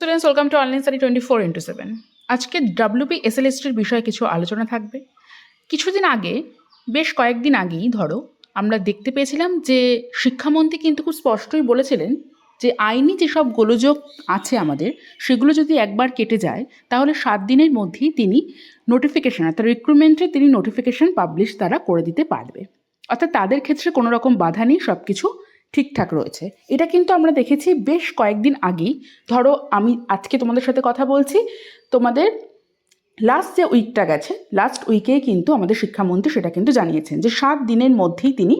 Students welcome to online study twenty four into seven আজকে WP এসএলএসটির বিষয়ে কিছু আলোচনা থাকবে। কিছুদিন আগে, বেশ কয়েকদিন আগেই ধরো, আমরা দেখতে পেয়েছিলাম যে শিক্ষামন্ত্রী কিন্তু খুব স্পষ্টই বলেছিলেন যে আইনি যেসব গোলযোগ আছে আমাদের, সেগুলো যদি একবার কেটে যায়, তাহলে সাত দিনের মধ্যেই তিনি নোটিফিকেশান অর্থাৎ রিক্রুটমেন্টে তিনি নোটিফিকেশান পাবলিশ তারা করে দিতে পারবে। অর্থাৎ তাদের ক্ষেত্রে কোনো রকম বাধা নেই সব কিছু ঠিকঠাক রয়েছে। এটা কিন্তু আমরা দেখেছি বেশ কয়েকদিন আগেই। ধরো, আমি আজকে তোমাদের সাথে কথা বলছি, তোমাদের লাস্ট যে উইকটা গেছে লাস্ট উইকেই কিন্তু আমাদের শিক্ষামন্ত্রী সেটা কিন্তু জানিয়েছেন যে সাত দিনের মধ্যেই তিনি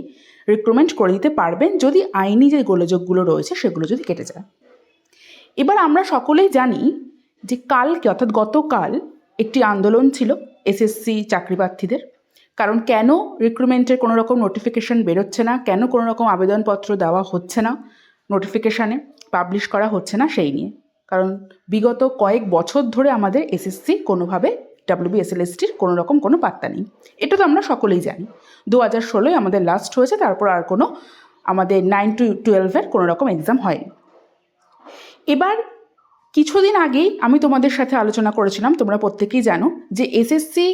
রিক্রুটমেন্ট করে দিতে পারবেন যদি আইনি যে গোলযোগগুলো রয়েছে সেগুলো যদি কেটে যায়। এবার আমরা সকলেই জানি যে কালকে অর্থাৎ গতকাল একটি আন্দোলন ছিল এসএসসি চাকরিপ্রার্থীদের। কারণ কেন রিক্রুটমেন্টের কোনো রকম নোটিফিকেশান বেরোচ্ছে না? কেন কোনো রকম আবেদনপত্র দেওয়া হচ্ছে না? নোটিফিকেশানে পাবলিশ করা হচ্ছে না সেই নিয়ে। কারণ বিগত কয়েক বছর ধরে আমাদের এসএসসি কোনোভাবে ডাব্লিউবি এসএলএসটির কোনো রকম কোনো পাত্তা নেই। এটা তো আমরা সকলেই জানি। দু হাজার ষোলোয় আমাদের লাস্ট হয়েছে, তারপর আর কোনো আমাদের নাইন টু টুয়েলভের কোনো রকম এক্সাম হয়নি। এবার কিছুদিন আগেই আমি তোমাদের সাথে আলোচনা করেছিলাম, তোমরা প্রত্যেকেই জানো, যে এসএসসি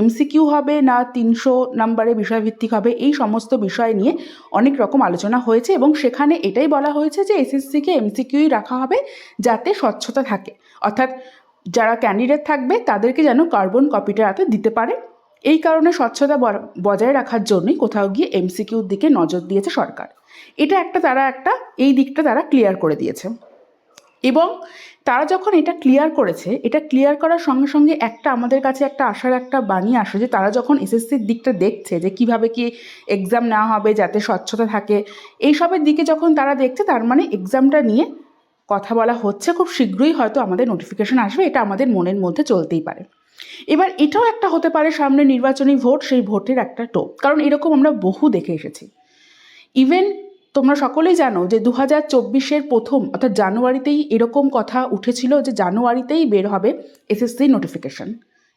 এমসিকিউ হবে না তিনশো নাম্বারে বিষয়ভিত্তিক হবে, এই সমস্ত বিষয় নিয়ে অনেক রকম আলোচনা হয়েছে এবং সেখানে এটাই বলা হয়েছে যে এসএসসিকে এমসিকিউই রাখা হবে যাতে স্বচ্ছতা থাকে। অর্থাৎ যারা ক্যান্ডিডেট থাকবে তাদেরকে যেন কার্বন কপিটা হাতে দিতে পারে। এই কারণে স্বচ্ছতা বজায় রাখার জন্যই কোথাও গিয়ে এমসিকিউর দিকে নজর দিয়েছে সরকার। এটা একটা তারা একটা, এই দিকটা তারা ক্লিয়ার করে দিয়েছে। এবং তারা যখন এটা ক্লিয়ার করেছে, এটা ক্লিয়ার করার সঙ্গে সঙ্গে একটা আমাদের কাছে একটা আশার একটা বাণী আসে যে তারা যখন এসএসসির দিকটা দেখছে যে কীভাবে কি এক্সাম নেওয়া হবে যাতে স্বচ্ছতা থাকে, এইসবের দিকে যখন তারা দেখছে তার মানে এক্সামটা নিয়ে কথা বলা হচ্ছে খুব শীঘ্রই হয়তো আমাদের নোটিফিকেশান আসবে, এটা আমাদের মনের মধ্যে চলতেই পারে। এবার এটাও একটা হতে পারে সামনে নির্বাচনী ভোট সেই ভোটের একটা টোপ, কারণ এরকম আমরা বহু দেখে এসেছি। ইভেন তোমরা সকলেই জানো যে দু হাজার চব্বিশের প্রথম, অর্থাৎ জানুয়ারিতেই এরকম কথা উঠেছিল যে জানুয়ারিতেই বের হবে এসএসসি নোটিফিকেশন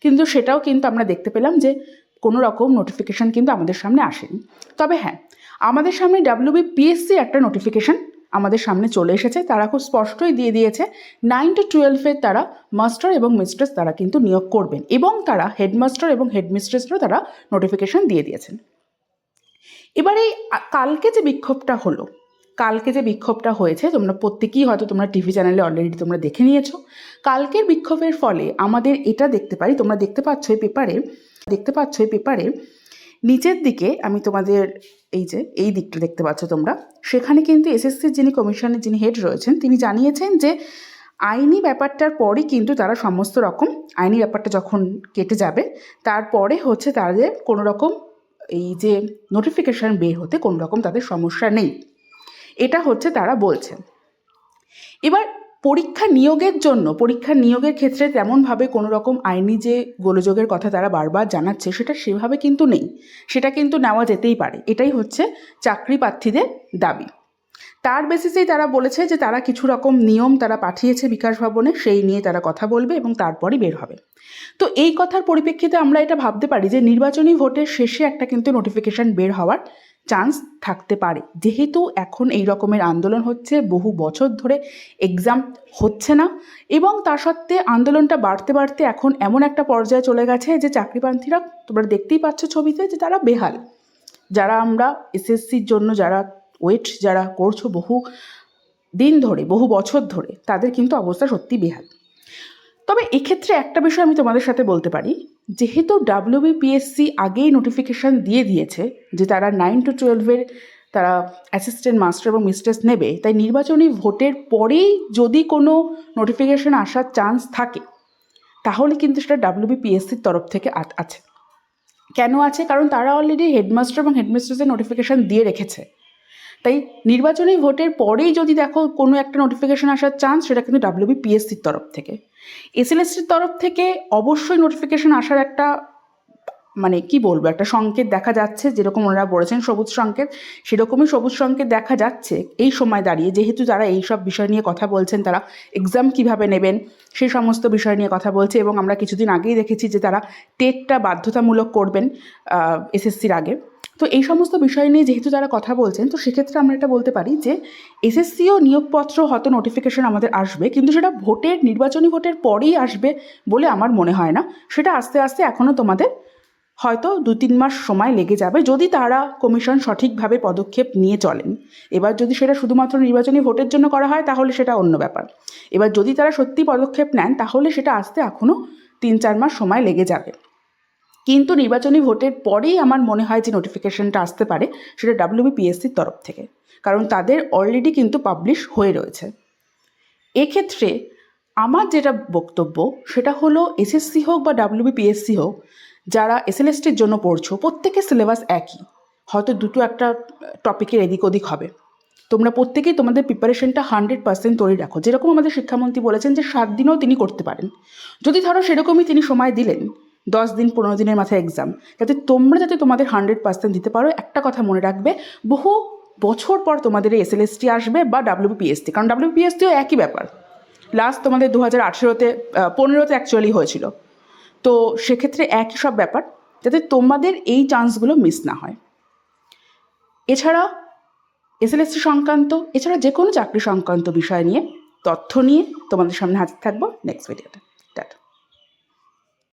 কিন্তু সেটাও কিন্তু আমরা দেখতে পেলাম যে কোনো রকম নোটিফিকেশন কিন্তু আমাদের সামনে আসেনি। তবে হ্যাঁ আমাদের সামনে ডাব্লিউবি পিএসসি একটা নোটিফিকেশন আমাদের সামনে চলে এসেছে। তারা খুব স্পষ্টই দিয়ে দিয়েছে নাইন টু টুয়েলভের তারা মাস্টার এবং মিস্ট্রেস তারা কিন্তু নিয়োগ করবেন এবং তারা হেডমাস্টার এবং হেডমিস্ট্রেসেরও তারা নোটিফিকেশন দিয়ে দিয়েছেন। এবারে, আ- কালকে যে বিক্ষোভটা হলো, কালকে যে বিক্ষোভটা হয়েছে, তোমরা প্রত্যেকেই হয়তো তোমরা টিভি চ্যানেলে অলরেডি তোমরা দেখে নিয়েছো। কালকের বিক্ষোভের ফলে আমাদের এটা দেখতে পারি, তোমরা দেখতে পাচ্ছ এই পেপারে, দেখতে পাচ্ছ এই পেপারে, নিচের দিকে আমি তোমাদের এই যে, এই দিকটা দেখতে পাচ্ছ তোমরা, সেখানে কিন্তু এসএসসির যিনি কমিশনের যিনি হেড রয়েছেন, তিনি জানিয়েছেন যে আইনি ব্যাপারটার পরই কিন্তু তারা সমস্ত রকম, আইনি ব্যাপারটা যখন কেটে যাবে, তারপরে হচ্ছে তাদের কোনো রকম এই যে নোটিফিকেশান বের হতে কোনো রকম তাদের সমস্যা নেই। এটা হচ্ছে তারা বলছেন এবার পরীক্ষা নিয়োগের জন্য, পরীক্ষা নিয়োগের ক্ষেত্রে তেমনভাবে কোনো রকম আইনি যে গোলযোগের কথা তারা বারবার জানাচ্ছে, সেটা সেভাবে কিন্তু নেই। সেটা কিন্তু নেওয়া যেতেই পারে। এটাই হচ্ছে চাকরি প্রার্থীদের দাবি। তার বেসিসেই তারা বলেছে যে তারা কিছু রকম নিয়ম তারা পাঠিয়েছে বিকাশ ভবনে, সেই নিয়ে তারা কথা বলবে এবং তারপরই বের হবে। তো এই কথার পরিপ্রেক্ষিতে আমরা এটা ভাবতে পারি যে নির্বাচনী ভোটের শেষে একটা কিন্তু নোটিফিকেশন বের হওয়ার চান্স থাকতে পারে। যেহেতু এখন এই রকমের আন্দোলন হচ্ছে, বহু বছর ধরে এক্সাম হচ্ছে না এবং তা সত্ত্বে আন্দোলনটা বাড়তে বাড়তে এখন এমন একটা পর্যায়ে চলে গেছে যে চাকরিপ্রার্থীরা তোমরা দেখতেই পাচ্ছ ছবিতে যে তারা বেহাল। যারা আমরা এসএসসির জন্য, যারা ওয়েট যারা করছ বহু দিন ধরে, বহু বছর ধরে, তাদের কিন্তু অবস্থা সত্যি বেহাল। তবে এক্ষেত্রে একটা বিষয় আমি তোমাদের সাথে বলতে পারি, যেহেতু ডাব্লিউবিপিএসসি আগেই নোটিফিকেশান দিয়ে দিয়েছে যে তারা নাইন টু টুয়েলভের তারা অ্যাসিস্ট্যান্ট মাস্টার এবং মিস্ট্রেস নেবে, তাই নির্বাচনী ভোটের পরেই যদি কোনো নোটিফিকেশান আসার চান্স থাকে, তাহলে কিন্তু সেটা ডাব্লিউবিপিএসসির তরফ থেকে আছে। কেন আছে? কারণ তারা অলরেডি হেডমাস্টার এবং হেডমিস্ট্রেসের নোটিফিকেশান দিয়ে রেখেছে। তাই নির্বাচনী ভোটের পরেই যদি দেখো কোনো একটা নোটিফিকেশান আসার চান্স সেটা কিন্তু ডাব্লিউবিপিএসসির তরফ থেকে। এসএলএসটির তরফ থেকে অবশ্যই নোটিফিকেশান আসার একটা মানে কি বলব, একটা সংকেত দেখা যাচ্ছে, যেরকম ওনারা বলেছেন সবুজ সংকেত, সেরকমই সবুজ সংকেত দেখা যাচ্ছে এই সময় দাঁড়িয়ে। যেহেতু তারা এই সব বিষয় নিয়ে কথা বলছেন, তারা এক্সাম কীভাবে নেবেন সেই সমস্ত বিষয় নিয়ে কথা বলছে এবং আমরা কিছুদিন আগেই দেখেছি যে তারা টেটটা বাধ্যতামূলক করবেন এসএসসির আগে। তো এই সমস্ত বিষয় নিয়ে যেহেতু তারা কথা বলছেন, তো সেক্ষেত্রে আমরা এটা বলতে পারি যে এসএসসিও নিয়োগপত্র হয়তো নোটিফিকেশন আমাদের আসবে, কিন্তু সেটা ভোটের, নির্বাচনী ভোটের পরেই আসবে বলে আমার মনে হয় না। সেটা আস্তে আস্তে এখনও তোমাদের হয়তো দু তিন মাস সময় লেগে যাবে যদি তারা কমিশন সঠিকভাবে পদক্ষেপ নিয়ে চলেন। এবার যদি সেটা শুধুমাত্র নির্বাচনী ভোটের জন্য করা হয়, তাহলে সেটা অন্য ব্যাপার। এবার যদি তারা সত্যি পদক্ষেপ নেন, তাহলে সেটা আসতে এখনও তিন চার মাস সময় লেগে যাবে। কিন্তু নির্বাচনী ভোটের পরেই আমার মনে হয় যে নোটিফিকেশনটা আসতে পারে, সেটা ডাব্লিউবিপিএসসির তরফ থেকে। কারণ তাদের অলরেডি কিন্তু পাবলিশ হয়ে রয়েছে। এক্ষেত্রে আমার যেটা বক্তব্য, সেটা হলো এসএসসি হোক বা ডাব্লিউবিপিএসসি হোক, যারা এসএলএসটির জন্য পড়ছো, প্রত্যেকের সিলেবাস একই। হয়তো দুটো একটা টপিকের এদিক ওদিক হবে। তোমরা প্রত্যেকেই তোমাদের প্রিপারেশনটা হান্ড্রেড পার্সেন্ট তৈরি রাখো। যেরকম আমাদের শিক্ষামন্ত্রী বলেছেন যে সাত দিনেও তিনি করতে পারেন। যদি ধরো সেরকমই তিনি সময় দিলেন দশ দিন, পনেরো দিনের মাথায় এক্সাম যাতে তোমরা যাতে তোমাদের হান্ড্রেড পার্সেন্ট দিতে পারো, একটা কথা মনে রাখবে, বহু বছর পর তোমাদের এই এসএলএসটি আসবে বা ডাব্লিউপিএসটি কারণ ডাব্লিউপিএসটিও একই ব্যাপার। লাস্ট তোমাদের দু হাজার আঠেরোতে পনেরোতে অ্যাকচুয়ালি হয়েছিল। তো সেক্ষেত্রে একই সব ব্যাপার, যাতে তোমাদের এই চান্সগুলো মিস না হয়। এছাড়া এসএলএসসি সংক্রান্ত, এছাড়া যে কোনো চাকরি সংক্রান্ত বিষয় নিয়ে, তথ্য নিয়ে তোমাদের সামনে হাজির থাকব নেক্সট ভিডিওতে